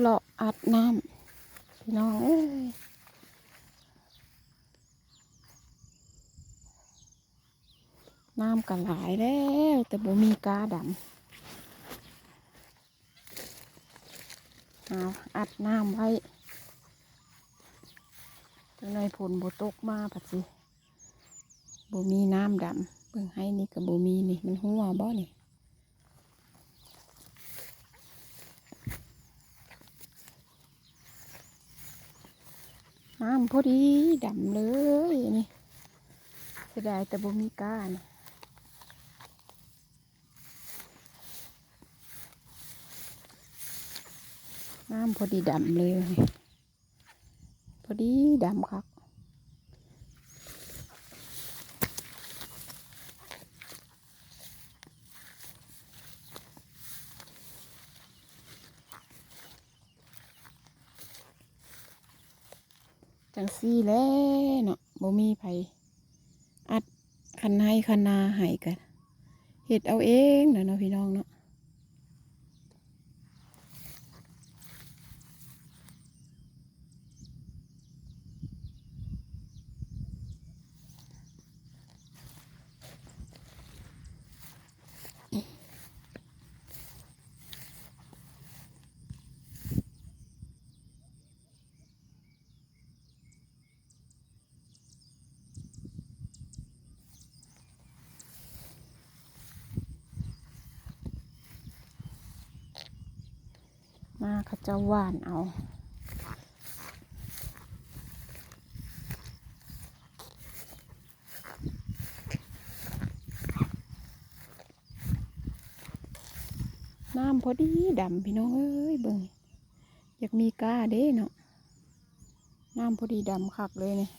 เลาะอัดน้ำพี่น้องเอ้ยน้ำกันหลายแล้ว แต่บ่มีกาดำเอาอัดน้ำไว้จังในผลบ่ตกมาผัดสิบ่มีน้ำดำเบิ่งให้นี่กับบ่มีนี่ มันหัวบ่นี่ น้ำพอดีดำเลยนี่เสียดายแต่บ่มีก้านน้ำพอดีดำเลย พอดีดำครับ จังซี่แล้วเนาะบ่มีไผอัดคันให้คันนาให้กันเห็ดเอาเองนะเนาะพี่น้องเนาะ เขาจะว่านเอาน้ำพอดีดำพี่น้องเอ้ยเบิ่งอยากมีกล้าเด้เนาะน้ำพอดีดำคักเลยเนี่ย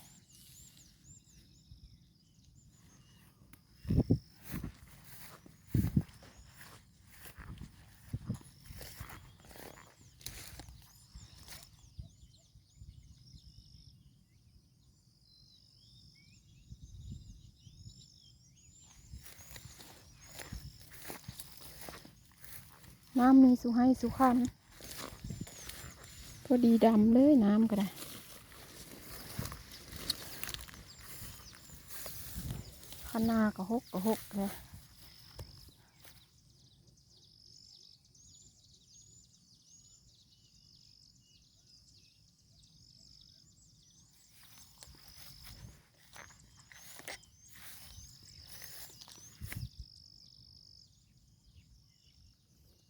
น้ำมีสุให้สุขันพอดีดำเลยน้ำก็ได้ขนาก็หกก็หกเลย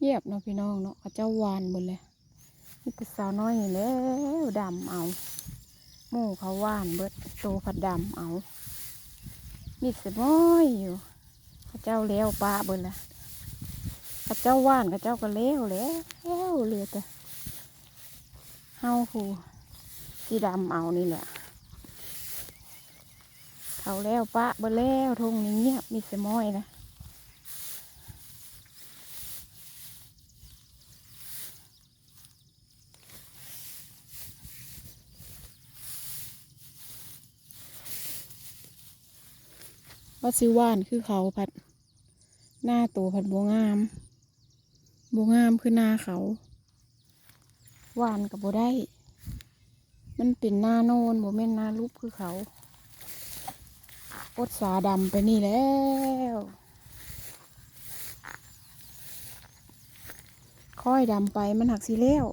เยียบเนาะพี่น้องเนาะเขาเจ้าวานหมดเลยนี่ก็สาวน้อยนี่แล้วดำเอาหมูเขาหวานเบิดโตผัดดำเอานี่สม้อยอยู่เขาเจ้าเลี้ยวปลาเบิดละเขาเจ้าหวานเขาเจ้าก็เลี้ยวแล้วแล้วเลือแต่เฮาผู้ที่ดำเอานี่แหละเขาแล้วปะเบิดแล้วทงนี้เงียบมีสม้อยนะ ว่าสิว่านคือเขาพัด หน้าตัวพัดบวงามบวงามคือหน้าเขาว่านกับบัได้ มันเป็นหน้าโนนบัแม่นหน้ารูปคือเขาอดสาดำไปนี่แล้วค่อยดำไปมันหักสีแล้ว